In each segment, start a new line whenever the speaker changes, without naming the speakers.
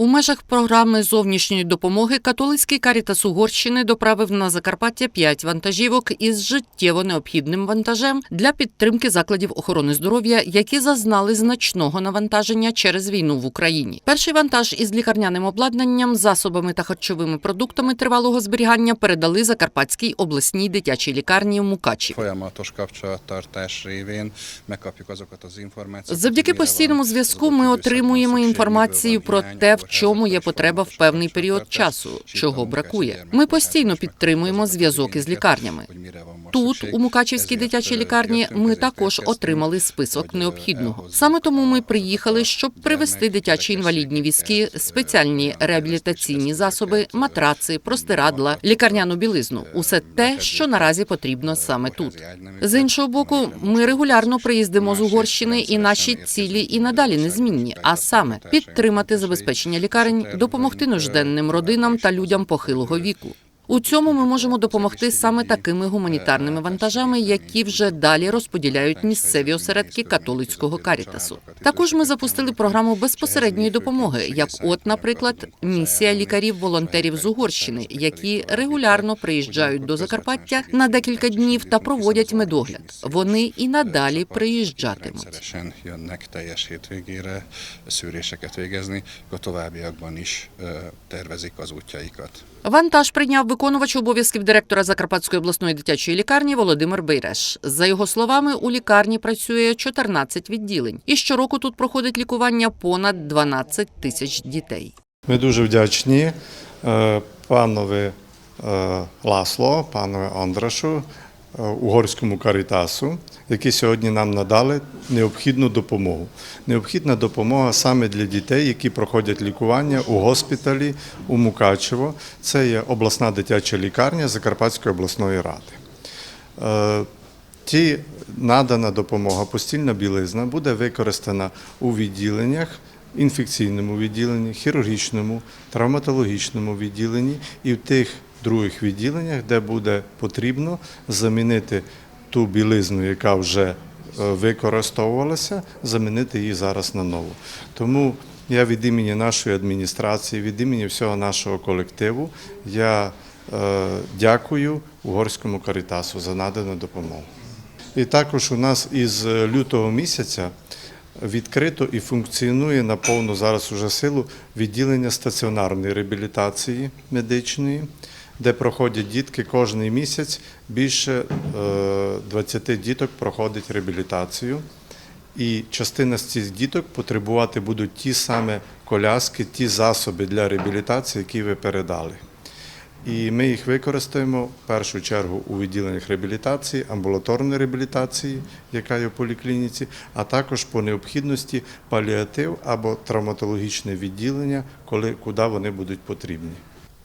У межах програми зовнішньої допомоги католицький карітас Угорщини доправив на Закарпаття 5 вантажівок із життєво необхідним вантажем для підтримки закладів охорони здоров'я, які зазнали значного навантаження через війну в Україні. Перший вантаж із лікарняним обладнанням, засобами та харчовими продуктами тривалого зберігання передали Закарпатській обласній дитячій лікарні в Мукачі. Завдяки постійному зв'язку ми отримуємо інформацію про те, в чому є потреба в певний період часу, чого бракує. Ми постійно підтримуємо зв'язок із лікарнями. Тут, у Мукачівській дитячій
е,
лікарні, ми також отримали список
е,
необхідного. Саме тому ми приїхали, щоб привезти дитячі інвалідні візки, спеціальні
е,
реабілітаційні засоби, матраци, простирадла, лікарняну білизну усе те, що наразі потрібно саме тут. З іншого боку, ми регулярно приїздимо з Угорщини, і наші цілі і надалі незмінні. А саме підтримати забезпечення лікарень, допомогти нужденним родинам та людям похилого віку. У цьому ми можемо допомогти саме такими гуманітарними вантажами, які вже далі розподіляють місцеві осередки католицького карітасу. Також ми запустили програму безпосередньої допомоги, як, от, наприклад, місія лікарів-волонтерів з Угорщини, які регулярно приїжджають до Закарпаття на декілька днів та проводять медогляд. Вони і надалі приїжджатимуть.
Szűréseket végezni, akkor továbbiakban is tervezik.
Вантаж прийняв виконувач обов'язків директора Закарпатської обласної дитячої лікарні Володимир Бейреш. За його словами, у лікарні працює 14 відділень, і щороку тут проходить лікування понад 12 тисяч дітей.
Ми дуже вдячні е, панові е, Ласло, панові Андрашу, угорському карітасу, які сьогодні нам надали необхідну допомогу. Необхідна допомога саме для дітей, які проходять лікування у госпіталі у Мукачево. Це є обласна дитяча лікарня Закарпатської обласної ради. Е, Ті надана допомога, постільна білизна буде використана у відділеннях, інфекційному відділенні, хірургічному, травматологічному відділенні і в тих других відділеннях, де буде потрібно замінити ту білизну, яка вже е, використовувалася, замінити її зараз на нову. Тому я від імені нашої адміністрації, від імені всього нашого колективу, я е, дякую угорському карітасу за надану допомогу. І також у нас із лютого місяця відкрито і функціонує на повну зараз уже силу відділення стаціонарної реабілітації медичної, де проходять дітки кожний місяць. Більше е, 20 діток проходить реабілітацію. І частина з цих діток потребувати будуть ті саме коляски, ті засоби для реабілітації, які ви передали. І ми їх використаємо в першу чергу у відділеннях реабілітації, амбулаторної реабілітації, яка є в поліклініці, а також по необхідності паліатив або травматологічне відділення, коли, куди вони будуть потрібні.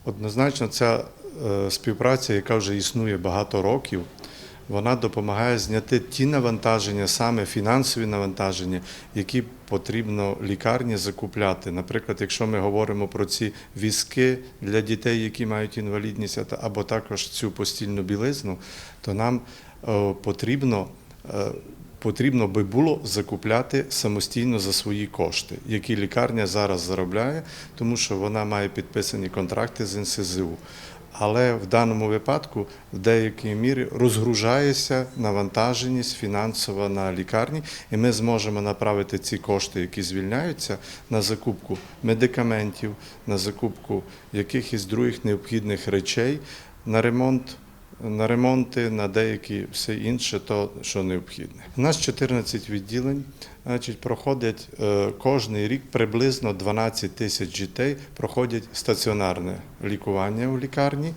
Однозначно, ця е, співпраця, яка вже існує багато років, вона допомагає зняти ті навантаження, саме фінансові навантаження, які потрібно лікарні закупляти. Наприклад, якщо ми говоримо про ці візки для дітей, які мають інвалідність, або також цю постільну білизну, то нам е, потрібно. Потрібно би було закупляти самостійно за свої кошти, які лікарня зараз заробляє, тому що вона має підписані контракти з НСЗУ. Але в даному випадку в деякій мірі розгружається навантаженість фінансова на лікарні, і ми зможемо направити ці кошти, які звільняються, на закупку медикаментів, на закупку якихось других необхідних речей, на ремонт. На ремонти, на деякі все інше, то що необхідне. У нас 14 відділень, значить, проходять е, кожний рік приблизно 12 тисяч дітей проходять стаціонарне лікування у лікарні,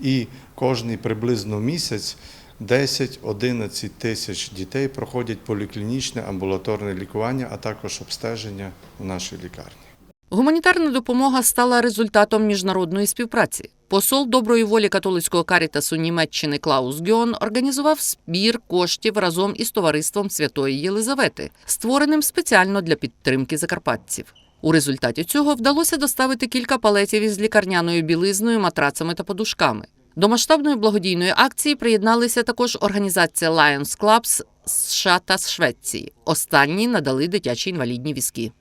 і кожний приблизно місяць 10-11 тисяч дітей проходять поліклінічне амбулаторне лікування, а також обстеження у нашій лікарні.
Гуманітарна допомога стала результатом міжнародної співпраці. Посол доброї волі католицького карітасу Німеччини Клаус Гьон організував збір коштів разом із товариством Святої Єлизавети, створеним спеціально для підтримки закарпатців. У результаті цього вдалося доставити кілька палетів із лікарняною білизною, матрацами та подушками. До масштабної благодійної акції приєдналися також організація Lions Clubs США та Швеції. Останні надали дитячі інвалідні візки.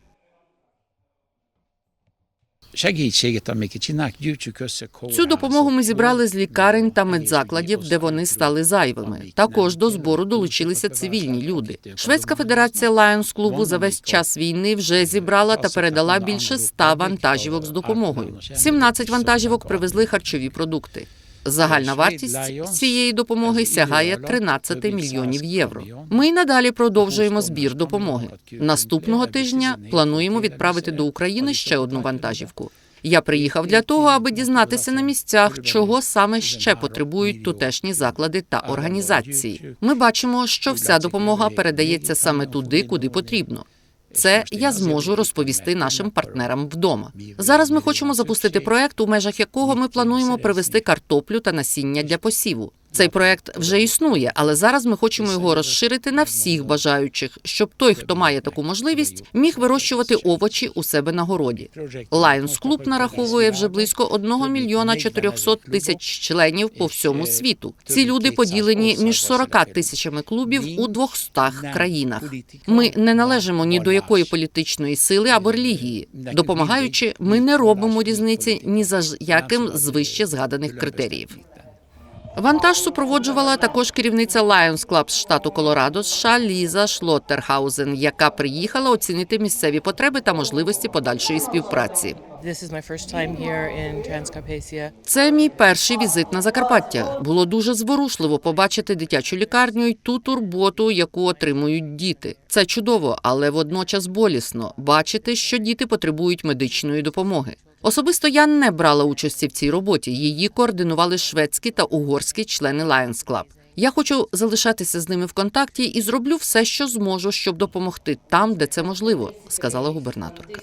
Segítséget, amiket csinálunk, gyűjtsük össze
Цю допомогу ми зібрали з лікарень та медзакладів, де вони стали зайвими. Також до збору долучилися цивільні люди. Шведська федерація Lions клубу за весь час війни вже зібрала та передала більше ста вантажівок з допомогою. 17 вантажівок привезли харчові продукти. Загальна вартість цієї допомоги сягає 13 мільйонів євро. Ми й надалі продовжуємо збір допомоги. Наступного тижня плануємо відправити до України ще одну вантажівку. Я приїхав для того, аби дізнатися на місцях, чого саме ще потребують тутешні заклади та організації. Ми бачимо, що вся допомога передається саме туди, куди потрібно. Це я зможу розповісти нашим партнерам вдома. Зараз ми хочемо запустити проект, у межах якого ми плануємо привезти картоплю та насіння для посіву. Цей проект вже існує, але зараз ми хочемо його розширити на всіх бажаючих, щоб той, хто має таку можливість, міг вирощувати овочі у себе на городі. Lions Club нараховує вже близько 1 мільйона 400 тисяч членів по всьому світу. Ці люди поділені між 40 тисячами клубів у 200 країнах. Ми не належимо ні до якої політичної сили або релігії. Допомагаючи, ми не робимо різниці ні за яким з вище згаданих критеріїв. Вантаж супроводжувала також керівниця Lions Club з штату Колорадо США Ліза Шлоттерхаузен, яка приїхала оцінити місцеві потреби та можливості подальшої співпраці. Це мій перший візит на Закарпаття. Було дуже зворушливо побачити дитячу лікарню й ту турботу, яку отримують діти. Це чудово, але водночас болісно бачити, що діти потребують медичної допомоги. Особисто я не брала участі в цій роботі. Її координували шведські та угорські члени Lions Club. Я хочу залишатися з ними в контакті і зроблю все, що зможу, щоб допомогти там, де це можливо, сказала губернаторка.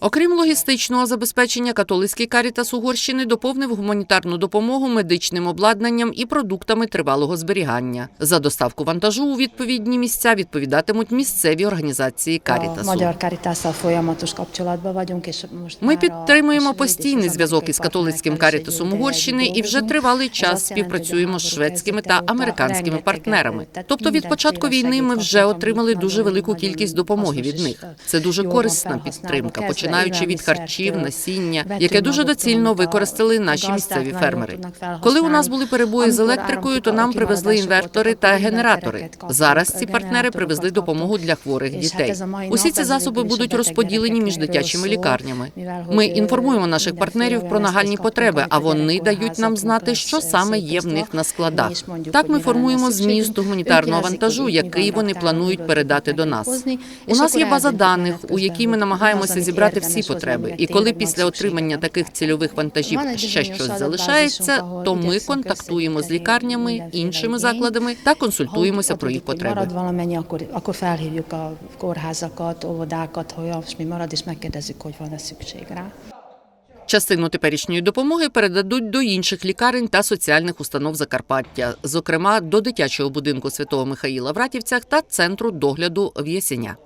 Окрім логістичного забезпечення, католицький карітас Угорщини доповнив гуманітарну допомогу медичним обладнанням і продуктами тривалого зберігання. За доставку вантажу у відповідні місця відповідатимуть місцеві організації карітасу. Ми підтримуємо постійний зв'язок із католицьким карітасом Угорщини і вже тривалий час співпрацюємо з шведськими та американськими партнерами. Тобто від початку війни ми вже отримали дуже велику кількість допомоги від них. Це дуже корисна підтримка, починаючи від харчів, насіння, яке дуже доцільно використали наші місцеві фермери. Коли у нас були перебої з електрикою, то нам привезли інвертори та генератори. Зараз ці партнери привезли допомогу для хворих дітей. Усі ці засоби будуть розподілені між дитячими лікарнями. Ми інформуємо наших партнерів про нагальні потреби, а вони дають нам знати, що саме є в них на складах. Так ми формуємо зміст гуманітарного вантажу, який вони планують передати до нас. У нас є база даних, у якій ми намагаємося
amit
зібрати всі потреби. І коли після отримання таких цільових вантажів ще щось залишається, то ми контактуємо з лікарнями, іншими закладами та консультуємося про їх потреби. Частину теперішньої допомоги передадуть до інших лікарень та соціальних установ Закарпаття, зокрема до дитячого будинку Святого Михаїла в Ратівцях та центру догляду в Єсеня.